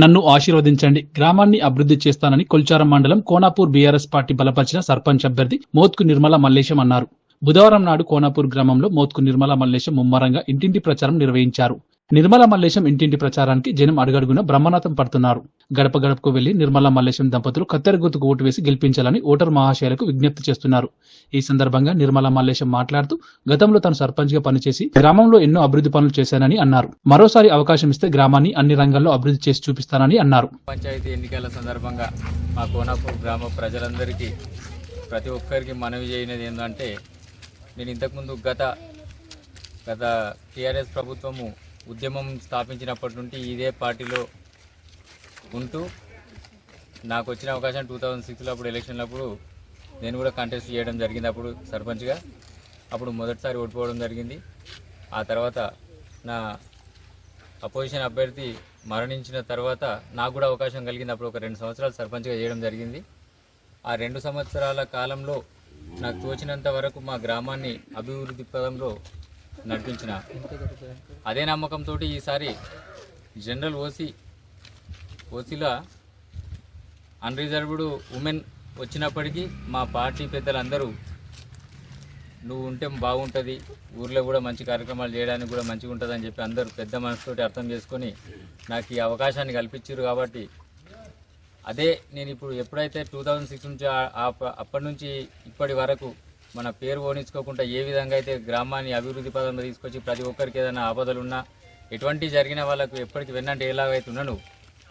నన్ను ఆశీర్వదించండి. గ్రామాన్ని అభివృద్ధి చేస్తానని కొల్చారం మండలం కోనాపూర్ బీఆర్ఎస్ పార్టీ బలపరిచిన సర్పంచ్ అభ్యర్థి మోత్కు నిర్మల మల్లేశం అన్నారు. బుధవారం నాడు కోనాపూర్ గ్రామంలో మోత్కు నిర్మల మల్లేశం ముమ్మరంగా ఇంటింటి ప్రచారం నిర్వహించారు. నిర్మల మల్లేశం ఇంటింటి ప్రచారానికి జనం అడుగడుగున బ్రహ్మనాథం పడుతున్నారు. గడప గడపకు వెళ్ళి నిర్మల మల్లేశం దంపతులు కత్తెరగుర్తుకు ఓటు వేసి గెలిపించాలని ఓటర్ మహాశయాలకు విజ్ఞప్తి చేస్తున్నారు. ఈ సందర్భంగా నిర్మలా మల్లేశం మాట్లాడుతూ గతంలో తాను సర్పంచ్గా పనిచేసి గ్రామంలో ఎన్నో అభివృద్ధి పనులు చేశానని అన్నారు. మరోసారి అవకాశం ఇస్తే గ్రామాన్ని అన్ని రంగాల్లో అభివృద్ధి చేసి చూపిస్తానని అన్నారు. పంచాయతీ ఎన్నికల సందర్భంగా మా కోనాపూర్ గ్రామ ప్రజలందరికీ ప్రతి ఒక్కరికి మనవి చేయనిది ఏంటంటే నేను ఇంతకుముందు గత గత టీఆర్ఎస్ ప్రభుత్వము ఉద్యమం స్థాపించినప్పటి నుండి ఇదే పార్టీలో ఉంటూ నాకు వచ్చిన అవకాశం టూ థౌజండ్ సిక్స్లో అప్పుడు ఎలక్షన్లప్పుడు నేను కూడా కంటెస్ట్ చేయడం జరిగింది అప్పుడు సర్పంచ్గా. అప్పుడు మొదటిసారి ఓడిపోవడం జరిగింది. ఆ తర్వాత నా అపోజిషన్ అభ్యర్థి మరణించిన తర్వాత నాకు కూడా అవకాశం కలిగింది. అప్పుడు ఒక రెండు సంవత్సరాలు సర్పంచ్గా చేయడం జరిగింది. ఆ రెండు సంవత్సరాల కాలంలో నాకు తోచినంత వరకు మా గ్రామాన్ని అభివృద్ధి పదంలో నడిపించిన. అదే నమ్మకంతో ఈసారి జనరల్ ఓసీ ఓసీలో అన్రిజర్వ్డ్ ఉమెన్ వచ్చినప్పటికీ మా పార్టీ పెద్దలందరూ నువ్వు ఉంటే బాగుంటుంది ఊర్లో కూడా మంచి కార్యక్రమాలు చేయడానికి కూడా మంచిగా ఉంటుంది అని చెప్పి అందరూ పెద్ద మనసుతోటి అర్థం చేసుకొని నాకు ఈ అవకాశాన్ని కల్పించారు కాబట్టి అదే నేను ఇప్పుడు ఎప్పుడైతే టూ థౌజండ్ సిక్స్ నుంచి అప్పటి నుంచి ఇప్పటి వరకు మన పేరు ఓనించుకోకుండా ఏ విధంగా అయితే గ్రామాన్ని అభివృద్ధి పదంలో తీసుకొచ్చి ప్రతి ఒక్కరికి ఏదైనా ఆపదలు ఉన్నా ఎటువంటి జరిగిన వాళ్ళకు ఎప్పటికీ వెన్నంటే ఎలాగైతే ఉన్నాను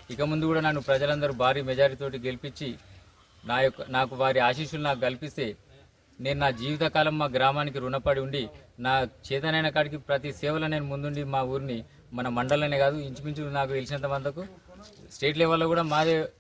ఇక ముందు కూడా నన్ను ప్రజలందరూ భారీ మెజారిటీతోటి గెలిపించి నా యొక్క నాకు వారి ఆశీస్సులు నాకు కల్పిస్తే నేను నా జీవితకాలం మా గ్రామానికి రుణపడి ఉండి నా చేతనైన కాడికి ప్రతి సేవలో నేను ముందుండి మా ఊరిని మన మండలనే కాదు ఇంచుమించు నాకు తెలిసినంత మందకు స్టేట్ లెవెల్లో కూడా మాదే